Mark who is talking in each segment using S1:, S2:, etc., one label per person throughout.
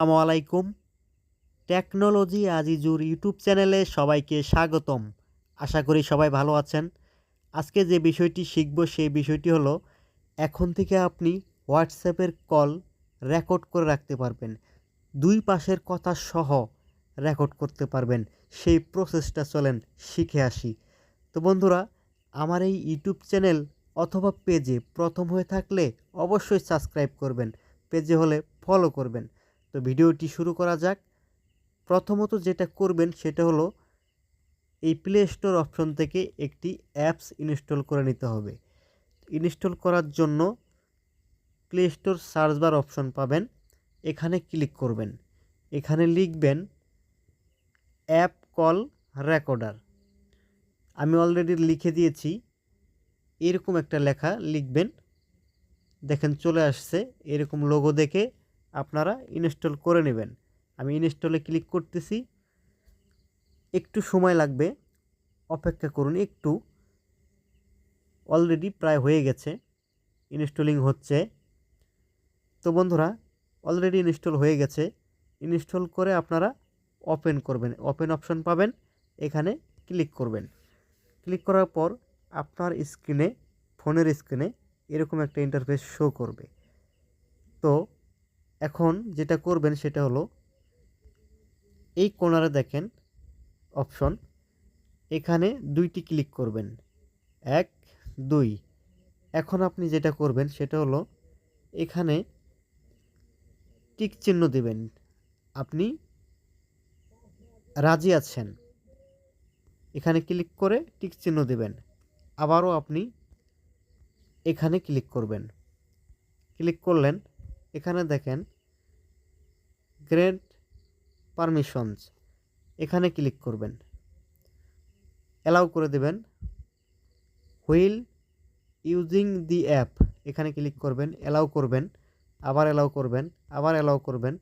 S1: আসসালামু আলাইকুম। Technology Azizur YouTube চ্যানেলে সবাইকে স্বাগতম। আশা করি সবাই ভালো আছেন। আজকে যে বিষয়টি শিখব সেই বিষয়টি হলো, এখন থেকে আপনি হোয়াটসঅ্যাপের কল রেকর্ড করে রাখতে পারবেন। দুই পাশের কথা সহ রেকর্ড করতে পারবেন। সেই প্রসেসটা চলেন শিখে আসি। তো বন্ধুরা, আমার এই ইউটিউব চ্যানেল অথবা পেজে প্রথম হয়ে থাকলে অবশ্যই সাবস্ক্রাইব করবেন। পেজে হলে ফলো করবেন। তো ভিডিওটি শুরু করা যাক। প্রথমত যেটা করবেন সেটা হলো এই প্লে স্টোর অপশন থেকে একটি অ্যাপস ইনস্টল করে নিতে হবে। ইনস্টল করার জন্য play store search bar option পাবেন। এখানে ক্লিক করবেন। এখানে লিখবেন অ্যাপ কল রেকর্ডার। আমি অলরেডি লিখে দিয়েছি। এরকম একটা লেখা লিখবেন। দেখেন চলে আসছে। এরকম লোগো দেখে আপনারা ইনস্টল করে নেবেন। আমি ইনস্টলে ক্লিক করতেছি। একটু সময় লাগবে। অপেক্ষা করুন একটু। অলরেডি প্রায় হয়ে গেছে। ইনস্টলিং হচ্ছে। তো বন্ধুরা, অলরেডি ইনস্টল হয়ে গেছে। ইনস্টল করে আপনারা ওপেন করবেন। ওপেন অপশন পাবেন। এখানে ক্লিক করবেন। ক্লিক করার পর আপনার স্ক্রিনে, ফোনের স্ক্রিনে এরকম একটা ইন্টারফেস শো করবে। তো এখন যেটা করবেন সেটা হলো এই কোনারে দেখেন অপশন এখানে দুইটি ক্লিক করবেন। এক, দুই। এখন আপনি যেটা করবেন সেটা হলো এখানে টিক চিহ্ন দেবেন। আপনি রাজি আছেন? এখানে ক্লিক করে টিক চিহ্ন দেবেন। আবারও আপনি এখানে ক্লিক করবেন। ক্লিক করলেন এখানে দেখেন গ্রেড পারমিশনস এখানে ক্লিক করবেন। অ্যালাউ করে দেবেন। হুইল ইউজিং দি অ্যাপ এখানে ক্লিক করবেন অ্যালাউ করবেন, আবার অ্যালাউ করবেন, আবার অ্যালাউ করবেন।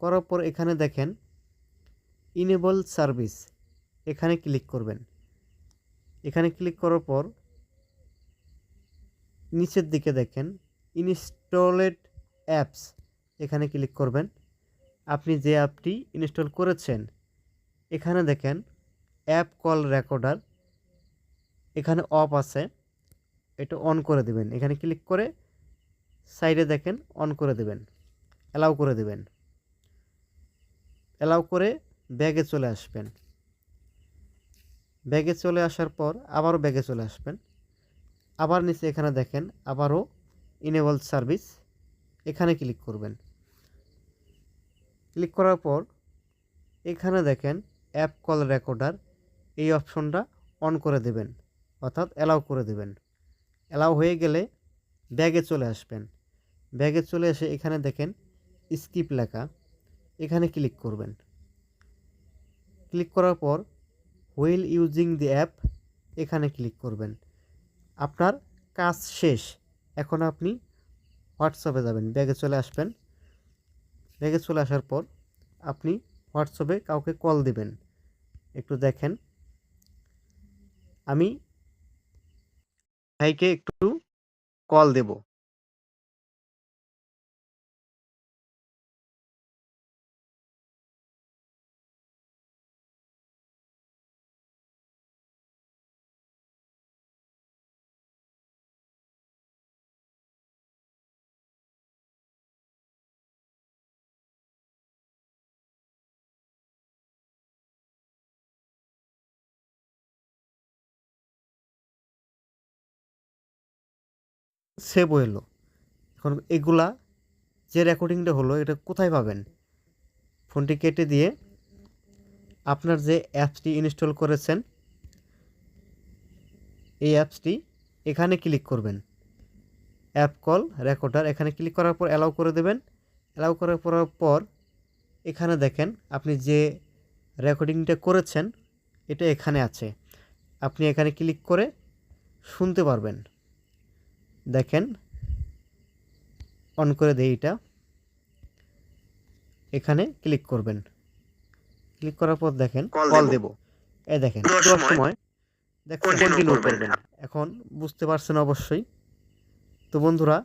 S1: করার পর এখানে দেখেন ইনেবল সার্ভিস এখানে ক্লিক করবেন। এখানে ক্লিক করার পর, নিচের দিকে দেখেন ইনস্টলেড অ্যাপস এখানে ক্লিক করবেন। আপনি যে অ্যাপটি ইনস্টল করেছেন, এখানে দেখেন অ্যাপ কল রেকর্ডার এখানে অফ আছে, এটা অন করে দেবেন। এখানে ক্লিক করে সাইডে দেখেন অন করে দেবেন অ্যালাউ করে দেবেন। অ্যালাউ করে ব্যাগে চলে আসবেন। ব্যাগে চলে আসার পর আবারও ব্যাগে চলে আসবেন। আবার নিচে এখানে দেখেন আবারও ইনেবল সার্ভিস এখানে ক্লিক করবেন। ক্লিক করার পর এখানে দেখেন অ্যাপ কল রেকর্ডার, এই অপশনটা অন করে দেবেন, অর্থাৎ অ্যালাউ করে দেবেন। অ্যালাউ হয়ে গেলে ব্যাগে চলে আসবেন। ব্যাগে চলে এসে এখানে দেখেন স্কিপ লেখা, এখানে ক্লিক করবেন। ক্লিক করার পর হুইল ইউজিং দি অ্যাপ এখানে ক্লিক করবেন। আপনার কাজ শেষ, এখন আপনি হোয়াটসঅ্যাপে যাবেন, ব্যাগে চলে আসবেন। ব্যাগে চলে আসার পর আপনি হোয়াটসঅ্যাপে কাউকে কল দিবেন। একটু দেখেন। আমি ভাইকে একটু কল দেব। সেভ হলো এখন এগুলা যে রেকর্ডিংটা হলো, এটা কোথায় পাবেন? ফোনটি কেটে দিয়ে আপনার যে অ্যাপসটি ইনস্টল করেছেন, এই অ্যাপসটি এখানে ক্লিক করবেন। অ্যাপ কল রেকর্ডার এখানে ক্লিক করার পর অ্যালাউ করে দেবেন। অ্যালাউ করার করার পর এখানে দেখেন আপনি যে রেকর্ডিংটা করেছেন, এটা এখানে আছে। আপনি এখানে ক্লিক করে শুনতে পারবেন। দেখেন অন করে দেই এটা। এখানে ক্লিক করবেন। ক্লিক করার পর দেখেন কল
S2: দেব।
S1: এই দেখেন
S2: দেওয়ার সময়
S1: দেখেন কন্টিনিউ
S2: করবেন।
S1: এখন বুঝতে পারছেন অবশ্যই। তো বন্ধুরা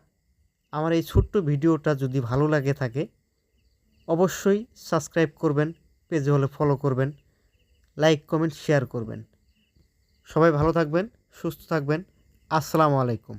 S1: আমার এই ছোট্ট ভিডিওটা যদি ভালো লাগে থাকে অবশ্যই সাবস্ক্রাইব করবেন পেজে হলে ফলো করবেন লাইক কমেন্ট শেয়ার করবেন। সবাই ভালো থাকবেন সুস্থ থাকবেন। আসসালামু আলাইকুম।